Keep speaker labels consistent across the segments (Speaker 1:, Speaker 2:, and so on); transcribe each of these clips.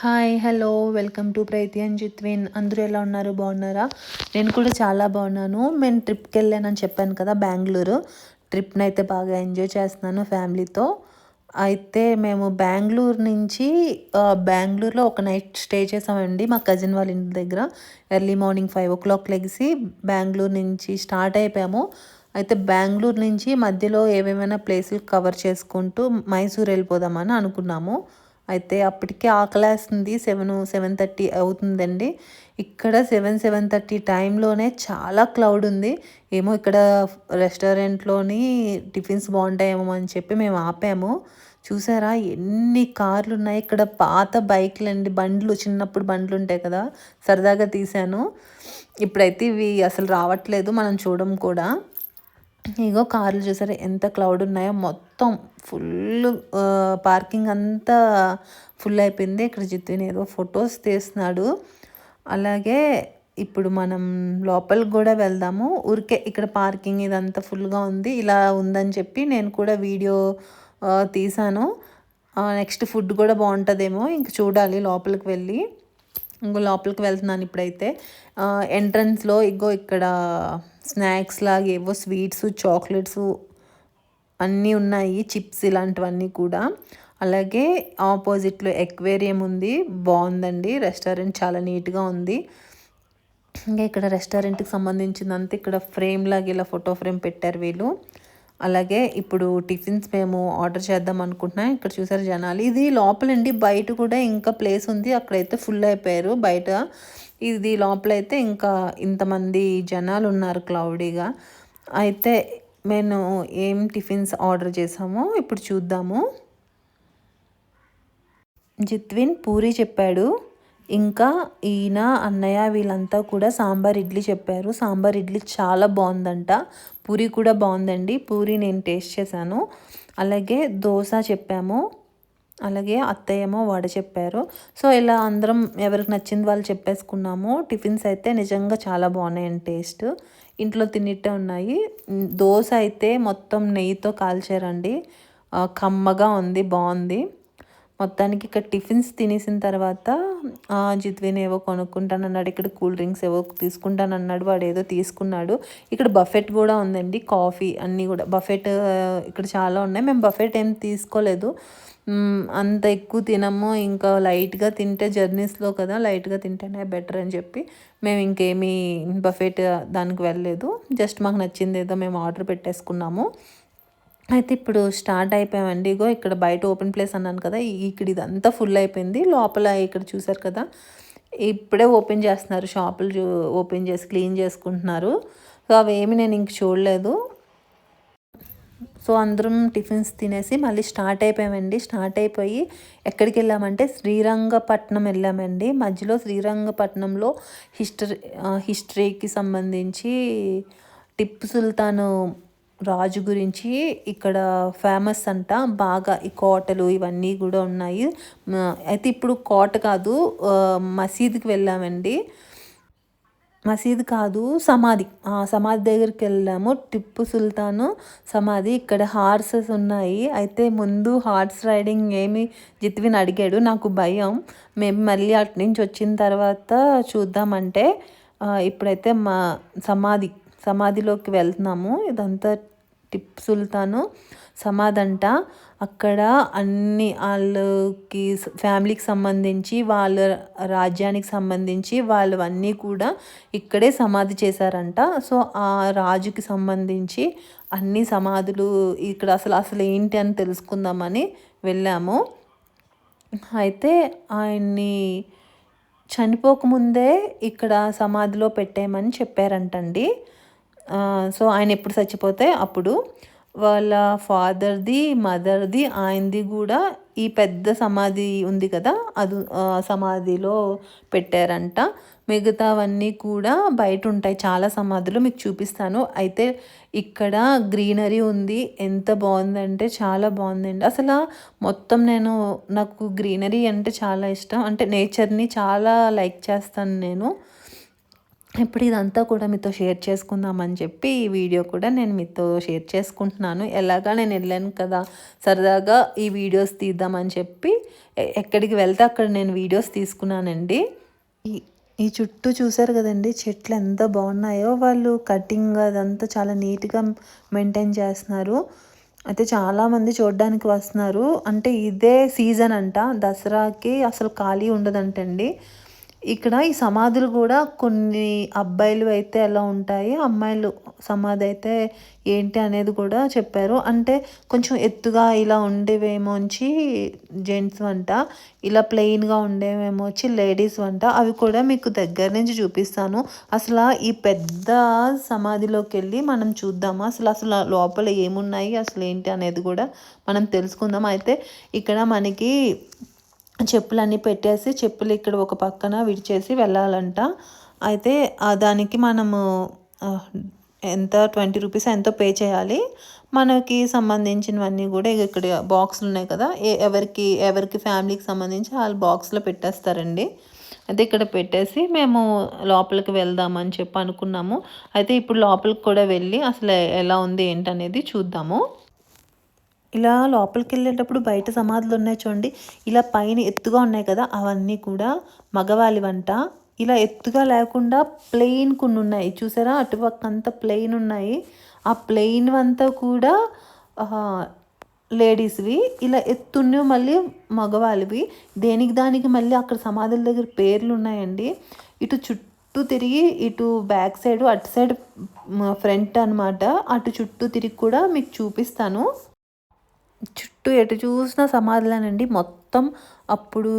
Speaker 1: hi hello welcome to Preethi and Jithvin అందరూ ఎలా ఉన్నారు బాగున్నారా నేను కూడా చాలా బాగున్నాను మేము ట్రిప్కి వెళ్ళానని చెప్పాను కదా బెంగళూరు ట్రిప్ని అయితే బాగా ఎంజాయ్ చేస్తున్నాను ఫ్యామిలీతో అయితే మేము బెంగళూరు నుంచి బెంగళూరులో ఒక నైట్ స్టే చేసామండి మా కజిన్ వాళ్ళ ఇంటి దగ్గర early morning five o'clock లెగిసి బెంగళూరు నుంచి స్టార్ట్ అయిపోయాము అయితే బెంగళూరు నుంచి మధ్యలో ఏవేమైనా ప్లేసులు కవర్ చేసుకుంటూ మైసూర్ వెళ్ళిపోదామని అనుకున్నాము అయితే అప్పటికే ఆకలేస్తుంది సెవెన్ సెవెన్ థర్టీ అవుతుందండి ఇక్కడ సెవెన్ సెవెన్ థర్టీ టైంలోనే చాలా క్లౌడ్ ఉంది ఏమో ఇక్కడ రెస్టారెంట్లోని టిఫిన్స్ బాగుంటాయేమో అని చెప్పి మేము ఆపాము చూసారా ఎన్ని కార్లు ఉన్నాయి ఇక్కడ పాత బైక్లు అండి బండ్లు చిన్నప్పుడు బండ్లు ఉంటాయి కదా సరదాగా తీశాను ఇప్పుడైతే ఇవి అసలు రావట్లేదు మనం చూడడం కూడా ఇగో కార్లు చూసారా ఎంత క్లౌడ్ ఉన్నాయో మొత్తం ఫుల్ పార్కింగ్ అంతా ఫుల్ అయిపోయింది ఇక్కడ జిత్తుని ఏదో ఫొటోస్ తీస్తున్నాడు అలాగే ఇప్పుడు మనం లోపలికి కూడా వెళ్దాము ఊరికే ఇక్కడ పార్కింగ్ ఇదంతా ఫుల్గా ఉంది ఇలా ఉందని చెప్పి నేను కూడా వీడియో తీశాను నెక్స్ట్ ఫుడ్ కూడా బాగుంటుందేమో ఇంక చూడాలి లోపలికి వెళ్ళి ఇంకో లోపలికి వెళ్తున్నాను ఇప్పుడైతే ఎంట్రన్స్లో ఇగో ఇక్కడ స్నాక్స్ లాగా ఏవో స్వీట్స్ చాక్లెట్స్ అన్నీ ఉన్నాయి చిప్స్ ఇలాంటివన్నీ కూడా అలాగే ఆపోజిట్లో ఎక్వేరియం ఉంది బాగుందండి రెస్టారెంట్ చాలా నీట్గా ఉంది ఇంకా ఇక్కడ రెస్టారెంట్కి సంబంధించిందంతా ఇక్కడ ఫ్రేమ్ లాగా ఇలా ఫోటో ఫ్రేమ్ పెట్టారు వీళ్ళు అలాగే ఇప్పుడు టిఫిన్స్ మేము ఆర్డర్ చేద్దాం అనుకుంటున్నాం ఇక్కడ చూసారు జనాలు ఇది లోపలండి బయట కూడా ఇంకా ప్లేస్ ఉంది అక్కడైతే ఫుల్ అయిపోయారు బయట ఇది లోపలైతే ఇంకా ఇంతమంది జనాలు ఉన్నారు క్లౌడీగా అయితే నేను ఏం టిఫిన్స్ ఆర్డర్ చేసామో ఇప్పుడు చూద్దాము జిత్విన్ పూరి చెప్పాడు ఇంకా ఈయన అన్నయ్య వీళ్ళంతా కూడా సాంబార్ ఇడ్లీ చెప్పారు సాంబార్ ఇడ్లీ చాలా బాగుందంట పూరి కూడా బాగుందండి పూరి నేను టేస్ట్ చేశాను అలాగే దోశ చెప్పాము అలాగే అత్తయ్యేమో వాడ చెప్పారు సో ఇలా అందరం ఎవరికి నచ్చింది వాళ్ళు చెప్పేసుకున్నాము టిఫిన్స్ అయితే నిజంగా చాలా బాగున్నాయండి టేస్ట్ ఇంట్లో తినిట్టే ఉన్నాయి దోశ అయితే మొత్తం నెయ్యితో కాల్చారండి కమ్మగా ఉంది బాగుంది మొత్తానికి ఇక్కడ టిఫిన్స్ తినేసిన తర్వాత జిత్విన్ ఏవో కొనుక్కుంటానన్నాడు ఇక్కడ కూల్ డ్రింక్స్ ఏవో తీసుకుంటానన్నాడు వాడు ఏదో తీసుకున్నాడు ఇక్కడ బఫెట్ కూడా ఉందండి కాఫీ అన్నీ కూడా బఫెట్ ఇక్కడ చాలా ఉన్నాయి మేము బఫెట్ ఏం తీసుకోలేదు అంత ఎక్కువ తినము ఇంకా లైట్గా తింటే జర్నీస్లో కదా లైట్గా తింటేనే బెటర్ అని చెప్పి మేము ఇంకేమీ బఫెట్ దానికి వెళ్ళలేదు జస్ట్ మాకు నచ్చింది ఏదో మేము ఆర్డర్ పెట్టేసుకున్నాము అయితే ఇప్పుడు స్టార్ట్ అయిపోయామండి ఇగో ఇక్కడ బయట ఓపెన్ ప్లేస్ అన్నాను కదా ఇక్కడ ఇదంతా ఫుల్ అయిపోయింది లోపల ఇక్కడ చూసారు కదా ఇప్పుడే ఓపెన్ చేస్తున్నారు షాపులు ఓపెన్ చేసి క్లీన్ చేసుకుంటున్నారు సో అవేమి నేను ఇంక చూడలేదు సో అందరం టిఫిన్స్ తినేసి మళ్ళీ స్టార్ట్ అయిపోయామండి స్టార్ట్ అయిపోయి ఎక్కడికి వెళ్ళామంటే శ్రీరంగపట్నం వెళ్ళామండి మధ్యలో శ్రీరంగపట్నంలో హిస్టరీ హిస్టరీకి సంబంధించి టిప్పు సుల్తాను రాజు గురించి ఇక్కడ ఫేమస్ అంట బాగా ఈ కోటలు ఇవన్నీ కూడా ఉన్నాయి అయితే ఇప్పుడు కోట కాదు మసీద్కి వెళ్ళామండి మసీద్ కాదు సమాధి ఆ సమాధి దగ్గరికి వెళ్ళాము టిప్పు సుల్తాను సమాధి ఇక్కడ హార్సెస్ ఉన్నాయి అయితే ముందు హార్స్ రైడింగ్ ఏమి జిత్విన్ అడిగాడు నాకు భయం మేము మళ్ళీ అటు నుంచి వచ్చిన తర్వాత చూద్దామంటే ఇప్పుడైతే మా సమాధి సమాధిలోకి వెళ్తున్నాము ఇదంతా టిప్ సుల్తాను సమాధి అంట అక్కడ అన్ని వాళ్ళకి ఫ్యామిలీకి సంబంధించి వాళ్ళ రాజ్యానికి సంబంధించి వాళ్ళవన్నీ కూడా ఇక్కడే సమాధి చేశారంట సో ఆ రాజుకి సంబంధించి అన్ని సమాధులు ఇక్కడ అసలు అసలు ఏంటి అని తెలుసుకుందామని వెళ్ళాము అయితే ఆయన్ని చనిపోకముందే ఇక్కడ సమాధిలో పెట్టేయమని చెప్పారంటండి సో ఆయన ఎప్పుడు చచ్చిపోతే అప్పుడు వాళ్ళ ఫాదర్ది మదర్ది ఆయనది కూడా ఈ పెద్ద సమాధి ఉంది కదా అది సమాధిలో పెట్టారంట మిగతావన్నీ కూడా బయట ఉంటాయి చాలా సమాధులు మీకు చూపిస్తాను అయితే ఇక్కడ గ్రీనరీ ఉంది ఎంత బాగుందంటే చాలా బాగుందండి అసలు మొత్తం నేను నాకు గ్రీనరీ అంటే చాలా ఇష్టం అంటే నేచర్ని చాలా లైక్ చేస్తాను నేను ఇప్పుడు ఇదంతా కూడా మీతో షేర్ చేసుకుందామని చెప్పి ఈ వీడియో కూడా నేను మీతో షేర్ చేసుకుంటున్నాను ఎలాగా నేను వెళ్ళాను కదా సరదాగా ఈ వీడియోస్ తీద్దామని చెప్పి ఎక్కడికి వెళ్తే అక్కడ నేను వీడియోస్ తీసుకున్నానండి ఈ చుట్టూ చూసారు కదండి చెట్లు ఎంత బాగున్నాయో వాళ్ళు కటింగ్ అదంతా చాలా నీట్గా మెయింటైన్ చేస్తున్నారు అయితే చాలామంది చూడడానికి వస్తున్నారు అంటే ఇదే సీజన్ అంట దసరాకి అసలు ఖాళీ ఉండదంటండి ఇక్కడ ఈ సమాధులు కూడా కొన్ని అబ్బాయిలు అయితే ఎలా ఉంటాయి అమ్మాయిలు సమాధి అయితే ఏంటి అనేది కూడా చెప్పారు అంటే కొంచెం ఎత్తుగా ఇలా ఉండేవేమో వచ్చి జెంట్స్ వంట ఇలా ప్లెయిన్గా ఉండేవేమో వచ్చి లేడీస్ వంట అవి కూడా మీకు దగ్గర నుంచి చూపిస్తాను అసలు ఈ పెద్ద సమాధిలోకి వెళ్ళి మనం చూద్దాము అసలు అసలు లోపల ఏమున్నాయి అసలు ఏంటి అనేది కూడా మనం తెలుసుకుందాం అయితే ఇక్కడ మనకి చెప్పులన్నీ పెట్టేసి చెప్పులు ఇక్కడ ఒక పక్కన విడిచేసి వెళ్ళాలంట అయితే దానికి మనము ఎంత ట్వంటీ రూపీస్ ఎంతో పే చేయాలి మనకి సంబంధించినవన్నీ కూడా ఇక్కడ బాక్సులు ఉన్నాయి కదా ఎవరికి ఎవరికి ఫ్యామిలీకి సంబంధించి వాళ్ళు బాక్స్లో పెట్టేస్తారండి అయితే ఇక్కడ పెట్టేసి మేము లోపలికి వెళ్దామని చెప్పి అనుకున్నాము అయితే ఇప్పుడు లోపలికి కూడా వెళ్ళి అసలు ఎలా ఉంది ఏంటనేది చూద్దాము ఇలా లోపలికి వెళ్ళేటప్పుడు బయట సమాధులు ఉన్నాయి చూడండి ఇలా పైన ఎత్తుగా ఉన్నాయి కదా అవన్నీ కూడా మగవాలి వంట ఇలా ఎత్తుగా లేకుండా ప్లెయిన్ కొన్ని ఉన్నాయి చూసారా అటుపక్క అంతా ప్లెయిన్ ఉన్నాయి ఆ ప్లెయిన్ అంతా కూడా లేడీస్వి ఇలా ఎత్తున్నవి మళ్ళీ మగవాళ్ళవి దేనికి దానికి మళ్ళీ అక్కడ సమాధుల దగ్గర పేర్లు ఉన్నాయండి ఇటు చుట్టూ తిరిగి ఇటు బ్యాక్ సైడ్ అటు సైడ్ ఫ్రంట్ అనమాట అటు చుట్టూ తిరిగి కూడా మీకు చూపిస్తాను చుట్టూ ఎటు చూసినా సమాధులేనండి మొత్తం అప్పుడు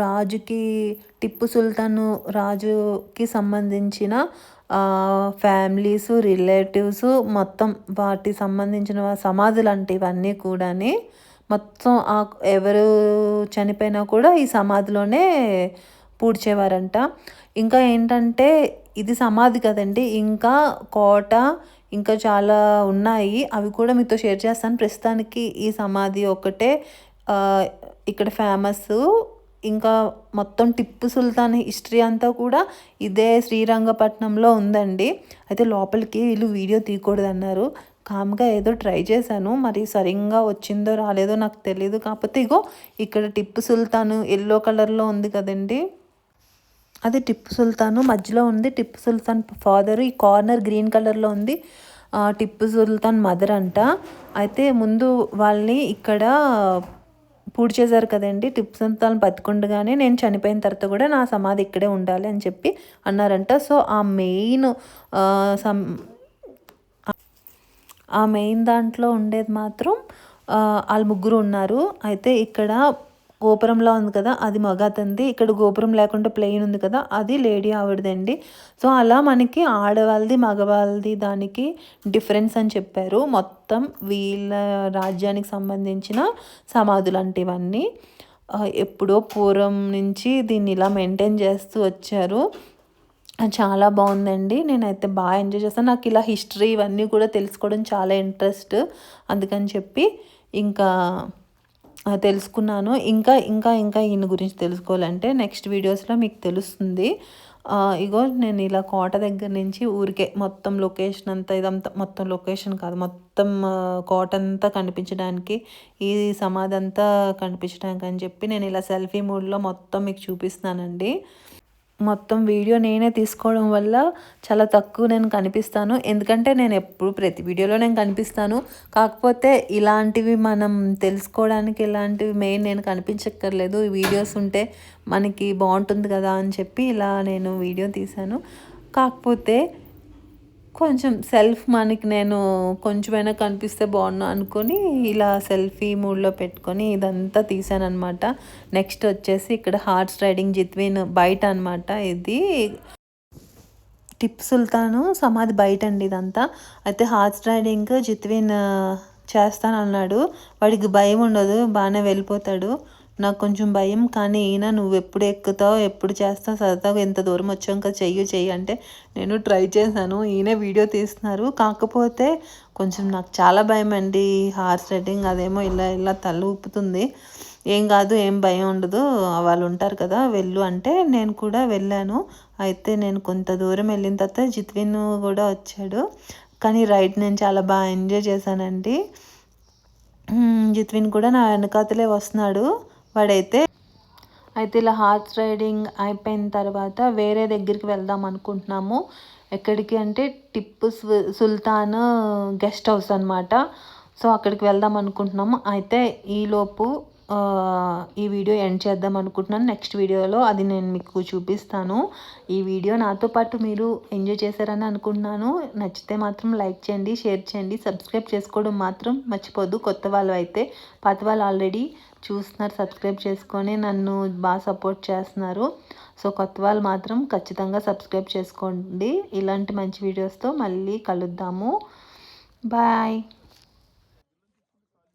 Speaker 1: రాజుకి టిప్పు సుల్తాన్ రాజుకి సంబంధించిన ఫ్యామిలీస్ రిలేటివ్స్ మొత్తం వాటి సంబంధించిన సమాధులు అంటే ఇవన్నీ కూడాని మొత్తం ఎవరు చనిపోయినా కూడా ఈ సమాధిలోనే పూడ్చేవారంట ఇంకా ఏంటంటే ఇది సమాధి కదండి ఇంకా కోట ఇంకా చాలా ఉన్నాయి అవి కూడా మీతో షేర్ చేస్తాను ప్రస్తుతానికి ఈ సమాధి ఒకటే ఇక్కడ ఫేమస్ ఇంకా మొత్తం టిప్పు సుల్తాన్ హిస్టరీ అంతా కూడా ఇదే శ్రీరంగపట్నంలో ఉందండి అయితే లోపలికి వీళ్ళు వీడియో తీయకూడదన్నారు కామ్గా ఏదో ట్రై చేశాను మరి సరిగ్గా వచ్చిందో రాలేదో నాకు తెలియదు కాకపోతే ఇగో ఇక్కడ టిప్పు సుల్తాను ఎల్లో కలర్లో ఉంది కదండి అది టిప్పు సుల్తాను మధ్యలో ఉంది టిప్పు సుల్తాన్ ఫాదర్ ఈ కార్నర్ గ్రీన్ కలర్లో ఉంది టిప్పు సుల్తాన్ మదర్ అంట అయితే ముందు వాళ్ళని ఇక్కడ పూడి చేశారు కదండి టిప్పు సుల్తాన్ బతుకుండగానే నేను చనిపోయిన తర్వాత కూడా నా సమాధి ఇక్కడే ఉండాలి అని చెప్పి అన్నారంట సో ఆ మెయిన్ సమ్ ఆ మెయిన్ దాంట్లో ఉండేది మాత్రం వాళ్ళు ముగ్గురు ఉన్నారు అయితే ఇక్కడ గోపురంలో ఉంది కదా అది మగతంది ఇక్కడ గోపురం లేకుండా ప్లెయిన్ ఉంది కదా అది లేడీ ఆవిడదండి సో అలా మనకి ఆడవాళ్ళది మగవాళ్ళది దానికి డిఫరెన్స్ అని చెప్పారు మొత్తం వీళ్ళ రాజ్యానికి సంబంధించిన సమాధులు అంటే ఎప్పుడో పూర్వం నుంచి దీన్ని ఇలా మెయింటైన్ చేస్తూ వచ్చారు చాలా బాగుందండి నేనైతే బాగా ఎంజాయ్ చేస్తాను నాకు ఇలా హిస్టరీ ఇవన్నీ కూడా తెలుసుకోవడం చాలా ఇంట్రెస్ట్ అందుకని చెప్పి ఇంకా తెలుసుకున్నాను ఇంకా ఇంకా ఇంకా ఈయన గురించి తెలుసుకోవాలంటే నెక్స్ట్ వీడియోస్లో మీకు తెలుస్తుంది ఇగో నేను ఇలా కోట దగ్గర నుంచి ఊరికే మొత్తం లొకేషన్ అంతా ఇదంతా మొత్తం లొకేషన్ కాదు మొత్తం కోట అంతా కనిపించడానికి ఈ సమాధి అంతా కనిపించడానికి అని చెప్పి నేను ఇలా సెల్ఫీ మూడ్లో మొత్తం మీకు చూపిస్తున్నానండి మొత్తం వీడియో నేనే తీసుకోవడం వల్ల చాలా తక్కువ నేను కనిపిస్తాను ఎందుకంటే నేను ఎప్పుడు ప్రతి వీడియోలో నేను కనిపిస్తాను కాకపోతే ఇలాంటివి మనం తెలుసుకోవడానికి ఇలాంటివి మెయిన్ నేను కనిపించక్కర్లేదు ఈ వీడియోస్ ఉంటే మనకి బాగుంటుంది కదా అని చెప్పి ఇలా నేను వీడియో తీశాను కాకపోతే కొంచెం సెల్ఫ్ మనకి నేను కొంచెమైనా కనిపిస్తే బాగున్నా అనుకొని ఇలా సెల్ఫీ మూడ్లో పెట్టుకొని ఇదంతా అనమాట నెక్స్ట్ వచ్చేసి ఇక్కడ హార్స్ రైడింగ్ జిత్విన్ బయట అనమాట ఇది టిప్ సుల్తాను సమాధి బయట అండి ఇదంతా అయితే హార్స్ రైడింగ్ జిత్విన్ చేస్తానన్నాడు వాడికి భయం ఉండదు బాగానే వెళ్ళిపోతాడు నాకు కొంచెం భయం కానీ ఈయన నువ్వు ఎప్పుడు ఎక్కుతావు ఎప్పుడు చేస్తావు సరదాగా ఎంత దూరం వచ్చావు ఇంకా చెయ్యి చెయ్యి అంటే నేను ట్రై చేశాను ఈయన వీడియో తీస్తున్నారు కాకపోతే కొంచెం నాకు చాలా భయం అండి హార్స్ రైడింగ్ అదేమో ఇలా ఇలా తల ఊపుతుంది ఏం కాదు ఏం భయం ఉండదు వాళ్ళు ఉంటారు కదా వెళ్ళు అంటే నేను కూడా వెళ్ళాను అయితే నేను కొంత దూరం వెళ్ళిన తర్వాత జిత్విన్ కూడా వచ్చాడు కానీ రైడ్ నేను చాలా బాగా ఎంజాయ్ చేశానండి జిత్విన్ కూడా నా వెనకాతలే వస్తున్నాడు వాడైతే అయితే ఇలా హార్స్ రైడింగ్ అయిపోయిన తర్వాత వేరే దగ్గరికి వెళ్దాం అనుకుంటున్నాము ఎక్కడికి అంటే టిప్పు సుల్తాన్ గెస్ట్ హౌస్ అనమాట సో అక్కడికి వెళ్దాం అనుకుంటున్నాము అయితే ఈలోపు ఈ వీడియో ఎండ్ చేద్దాం అనుకుంటున్నాను నెక్స్ట్ వీడియోలో అది నేను మీకు చూపిస్తాను ఈ వీడియో నాతో పాటు మీరు ఎంజాయ్ చేశారని అనుకుంటున్నాను నచ్చితే మాత్రం లైక్ చేయండి షేర్ చేయండి సబ్స్క్రైబ్ చేసుకోవడం మాత్రం మర్చిపోద్దు కొత్త వాళ్ళు అయితే పాత వాళ్ళు ఆల్రెడీ చూస్తున్నారు సబ్స్క్రైబ్ చేసుకొని నన్ను బాగా సపోర్ట్ చేస్తున్నారు సో కొత్త వాళ్ళు మాత్రం ఖచ్చితంగా సబ్స్క్రైబ్ చేసుకోండి ఇలాంటి మంచి వీడియోస్తో మళ్ళీ కలుద్దాము బాయ్